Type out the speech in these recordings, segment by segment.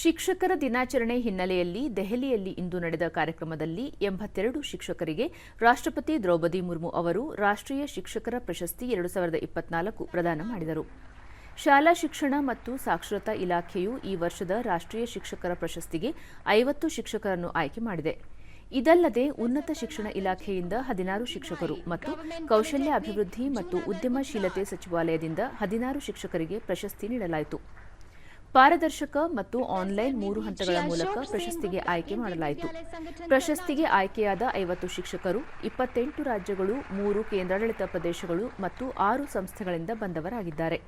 ಶಿಕ್ಷಕರ ದಿನಾಚರಣೆ ಹಿನ್ನೆಲೆಯಲ್ಲಿ ದೆಹಲಿಯಲ್ಲಿ ಇಂದು ನಡೆದ ಕಾರ್ಯಕ್ರಮದಲ್ಲಿ ಎಂಬತ್ತೆರಡು ಶಿಕ್ಷಕರಿಗೆ ರಾಷ್ಟ್ರಪತಿ ದ್ರೌಪದಿ ಮುರ್ಮು ಅವರು ರಾಷ್ಟ್ರೀಯ ಶಿಕ್ಷಕರ ಪ್ರಶಸ್ತಿ ಎರಡು ಸಾವಿರದ ಇಪ್ಪತ್ನಾಲ್ಕು ಪ್ರದಾನ ಮಾಡಿದರು. ಶಾಲಾ ಶಿಕ್ಷಣ ಮತ್ತು ಸಾಕ್ಷರತಾ ಇಲಾಖೆಯು ಈ ವರ್ಷದ ರಾಷ್ಟ್ರೀಯ ಶಿಕ್ಷಕರ ಪ್ರಶಸ್ತಿಗೆ ಐವತ್ತು ಶಿಕ್ಷಕರನ್ನು ಆಯ್ಕೆ ಮಾಡಿದೆ. ಇದಲ್ಲದೆ ಉನ್ನತ ಶಿಕ್ಷಣ ಇಲಾಖೆಯಿಂದ ಹದಿನಾರು ಶಿಕ್ಷಕರು ಮತ್ತು ಕೌಶಲ್ಯ ಅಭಿವೃದ್ಧಿ ಮತ್ತು ಉದ್ಯಮಶೀಲತೆ ಸಚಿವಾಲಯದಿಂದ ಹದಿನಾರು ಶಿಕ್ಷಕರಿಗೆ ಪ್ರಶಸ್ತಿ ನೀಡಲಾಯಿತು. ಪಾರದರ್ಶಕ ಮತ್ತು ಆನ್ಲೈನ್ ಮೂರು ಹಂತಗಳ ಮೂಲಕ ಪ್ರಶಸ್ತಿಗೆ ಆಯ್ಕೆ ಮಾಡಲಾಯಿತು. ಪ್ರಶಸ್ತಿಗೆ ಆಯ್ಕೆಯಾದ ಐವತ್ತು ಶಿಕ್ಷಕರು, ಇಪ್ಪತ್ತೆಂಟು ರಾಜ್ಯಗಳು, ಮೂರು ಕೇಂದ್ರಾಡಳಿತ ಪ್ರದೇಶಗಳು ಮತ್ತು ಆರು ಸಂಸ್ಥೆಗಳಿಂದ ಬಂದವರಾಗಿದ್ದಾರೆ.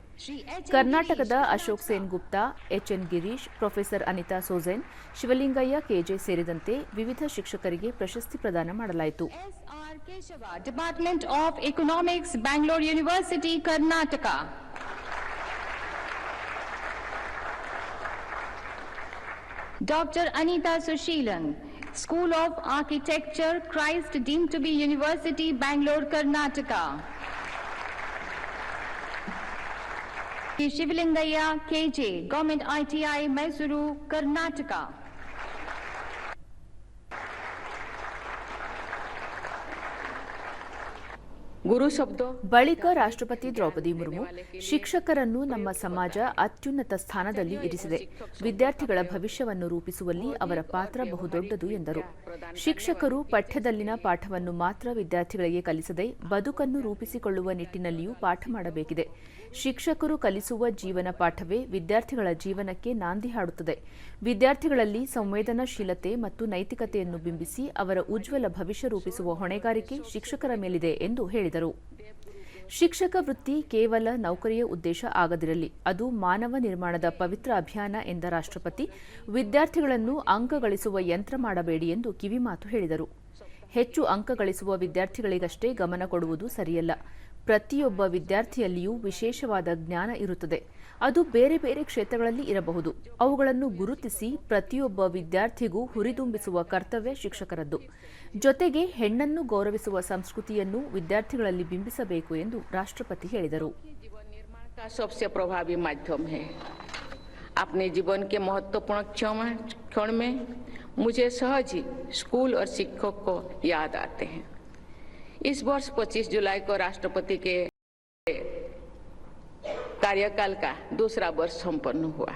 ಕರ್ನಾಟಕದ Ashok Sen Gupta HN Girish, professor Anita Sojen, Shivalingaiah, KJ ಸೇರಿದಂತೆ ವಿವಿಧ ಶಿಕ್ಷಕರಿಗೆ ಪ್ರಶಸ್ತಿ ಪ್ರದಾನ ಮಾಡಲಾಯಿತು. Department of economics, Bangalore university Bangalore Dr. Anita Sushilan, School of Architecture, Christ deemed to be University, Bangalore, Karnataka. Shivalingaya KJ, Government ITI, Mysuru, Karnataka. ಗುರು ಶಬ್ದ. ಬಳಿಕ ರಾಷ್ಟ್ರಪತಿ ದ್ರೌಪದಿ ಮುರ್ಮು ಶಿಕ್ಷಕರನ್ನು ನಮ್ಮ ಸಮಾಜ ಅತ್ಯುನ್ನತ ಸ್ಥಾನದಲ್ಲಿ ಇರಿಸಿದೆ. ವಿದ್ಯಾರ್ಥಿಗಳ ಭವಿಷ್ಯವನ್ನು ರೂಪಿಸುವಲ್ಲಿ ಅವರ ಪಾತ್ರ ಬಹುದೊಡ್ಡದು ಎಂದರು. ಶಿಕ್ಷಕರು ಪಠ್ಯದಲ್ಲಿನ ಪಾಠವನ್ನು ಮಾತ್ರ ವಿದ್ಯಾರ್ಥಿಗಳಿಗೆ ಕಲಿಸದೆ ಬದುಕನ್ನು ರೂಪಿಸಿಕೊಳ್ಳುವ ನಿಟ್ಟಿನಲ್ಲಿಯೂ ಪಾಠ ಮಾಡಬೇಕಿದೆ. ಶಿಕ್ಷಕರು ಕಲಿಸುವ ಜೀವನ ಪಾಠವೇ ವಿದ್ಯಾರ್ಥಿಗಳ ಜೀವನಕ್ಕೆ ನಾಂದಿ ಹಾಡುತ್ತದೆ. ವಿದ್ಯಾರ್ಥಿಗಳಲ್ಲಿ ಸಂವೇದನಾಶೀಲತೆ ಮತ್ತು ನೈತಿಕತೆಯನ್ನು ಬಿಂಬಿಸಿ ಅವರ ಉಜ್ವಲ ಭವಿಷ್ಯ ರೂಪಿಸುವ ಹೊಣೆಗಾರಿಕೆ ಶಿಕ್ಷಕರ ಮೇಲಿದೆ ಎಂದು ಹೇಳಿದರು. ಶಿಕ್ಷಕ ವೃತ್ತಿ ಕೇವಲ ನೌಕರಿಯ ಉದ್ದೇಶ ಆಗದಿರಲಿ, ಅದು ಮಾನವ ನಿರ್ಮಾಣದ ಪವಿತ್ರ ಅಭಿಯಾನ ಎಂದ ರಾಷ್ಟ್ರಪತಿ. ವಿದ್ಯಾರ್ಥಿಗಳನ್ನು ಅಂಕ ಗಳಿಸುವ ಯಂತ್ರ ಮಾಡಬೇಡಿ ಎಂದು ಕಿವಿಮಾತು ಹೇಳಿದರು. ಹೆಚ್ಚು ಅಂಕ ಗಳಿಸುವ ವಿದ್ಯಾರ್ಥಿಗಳಿಗಷ್ಟೇ ಗಮನ ಕೊಡುವುದು ಸರಿಯಲ್ಲ. ಪ್ರತಿಯೊಬ್ಬ ವಿದ್ಯಾರ್ಥಿಯಲ್ಲಿಯೂ ವಿಶೇಷವಾದ ಜ್ಞಾನ ಇರುತ್ತದೆ ಅದು ಬೇರೆ ಬೇರೆ ಕ್ಷೇತ್ರಗಳಲ್ಲಿ ಇರಬಹುದು ಅವುಗಳನ್ನು ಗುರುತಿಸಿ ಪ್ರತಿಯೊಬ್ಬ ವಿದ್ಯಾರ್ಥಿಗೂ ಹುರಿದುಂಬಿಸುವ ಕರ್ತವ್ಯ ಶಿಕ್ಷಕರದ್ದು ಜೊತೆಗೆ ಹೆಣ್ಣನ್ನು ಗೌರವಿಸುವ ಸಂಸ್ಕೃತಿಯನ್ನು ವಿದ್ಯಾರ್ಥಿಗಳಲ್ಲಿ ಬಿಂಬಿಸಬೇಕು ಎಂದು ರಾಷ್ಟ್ರಪತಿ ಹೇಳಿದರು जीवन निर्माण का सबसे प्रभावी माध्यम है अपने जीवन के महत्वपूर्ण क्षण क्षण में मुझे सहज ही स्कूल और शिक्षक को याद आते हैं इस वर्ष 25 जुलाई को राष्ट्रपति के कार्यकाल का दूसरा वर्ष संपन्न हुआ।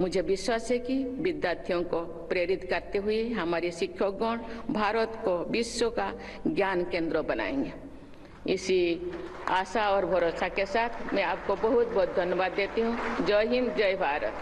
मुझे विश्वास है कि विद्यार्थियों को प्रेरित करते हुए हमारे शिक्षकगण भारत को विश्व का ज्ञान केंद्र बनाएँगे। इसी आशा और भरोसा के साथ मैं आपको बहुत बहुत धन्यवाद देती हूँ। जय हिंद, जय भारत।